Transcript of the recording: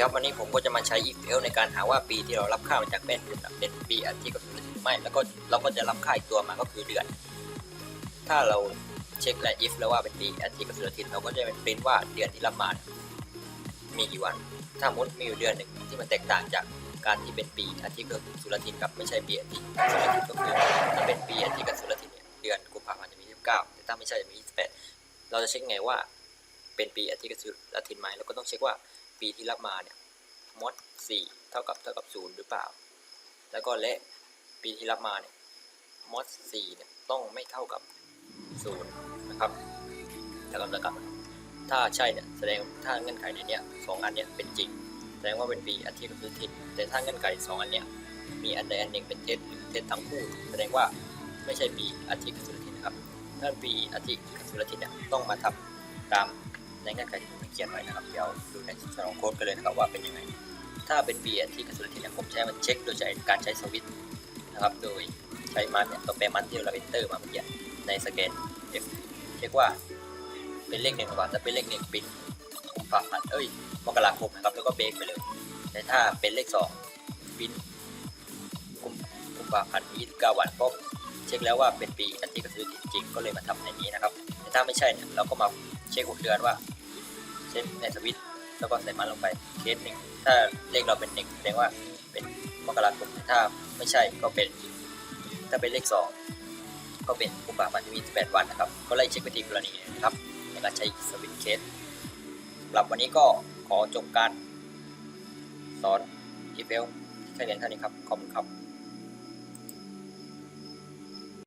ครับวันนี้ผมก็จะมาใช้ if else ในการหาว่าปีที่เรารับค่ามาจากแป้นบุญเป็นปีอาทิตย์กับสุรทิศหรือไม่แล้วก็เราก็จะรับค่าอีกตัวมาก็คือเดือน ถ้าเราเช็คและ if แล้วว่าเป็นปีอาทิตย์กับสุรทิศเราก็จะเป็นปริ้นว่าเดือนที่รับมา มีกี่วัน ถ้ามมติมีอยู่เดือนหนึ่งที่มันแตกต่างจากการที่เป็นปีอาทิตย์กับสุรทิศกับไม่ใช่ปีอาทิตย์กับสุรทิศก็คือถ้าเป็นปีอาทิตย์กับสุรทิศเนี่ยเดือนกุมภาพันธ์จะมี 29 แต่ถ้าไม่ใช่จะมี 28 เราจะเช็คไงว่า เป็นปีอาทิตย์กับสุรทิศไหมเราก็ต้องเช็คว่าปีที่รับมาเนี่ยมดสี่เท่ากับเท่ากับศูนย์หรือเปล่า แล้วก็และปีที่รับมาเนี่ยมดสี่เนี่ยต้องไม่เท่ากับศูนย์นะครับแล้วก็แล้วกันถ้าใช่เนี่ยแสดงถ้าเงื่อนไขในเนี้ยสองอันเนี้ยเป็นจริง แสดงว่าเป็นปีอาทิตย์กับสุรทิศแต่ถ้าเงื่อนไขสองอันเนี้ยมีอันใดอันหนึ่งเป็นเท็จหรือเท็จทั้งคู่ แสดงว่าไม่ใช่ปีอาทิตย์กับสุรทิศนะครับถ้าปีอาทิตย์กับสุรทิศเนี่ยต้องมาทำตาม ในเงื่อนไขที่ผมเขียนไว้นะครับ เดี๋ยวดูในสมองโค้ดกันเลยนะครับว่าเป็นยังไง ถ้าเป็น B ที่กระสุนที่เนี่ผมใช้มันเช็คโดยใช้การใช้สวิตนะครับโดยใช้มันเนี่ยตัวแปรมันที่เรา enter มาเมื่อกี้ในสแกน F เช็คว่าเป็นเลขหนึ่งหรือเปล่าถ้าเป็นเลขหนึ่งปิดกุมภาพันธ์เอ้ยมกราคมนะครับแล้วก็เบรกไปเลย แต่ถ้าเป็นเลขสองปินกุมกุมภาพันธ์ยี่สิบเก้าวันก็เช็คแล้วว่าเป็นปีอันที่กระสุนจริงๆก็เลยมาทำในนี้นะครับ แต่ถ้าไม่ใช่เนี่ยเราก็มาเช็คหกเดือนว่า เช็คในสวิตแล้วก็ใส่มันลงไปเคสหนึ่งถ้าเลขเราเป็นหนึ่งแสดงว่าเป็นมกราคมถ้าไม่ใช่ก็เป็น ถ้าเป็นเลขสองก็เป็นกุมภาพันธ์ที่มี18 วันนะครับ ก็ไล่เช็คไปทีกรณีนะครับในการใช้สวิตเคสสำหรับวันนี้ก็ขอจบการสอนอีเฟลแค่เพียงเท่านี้ครับ ขอบคุณครับ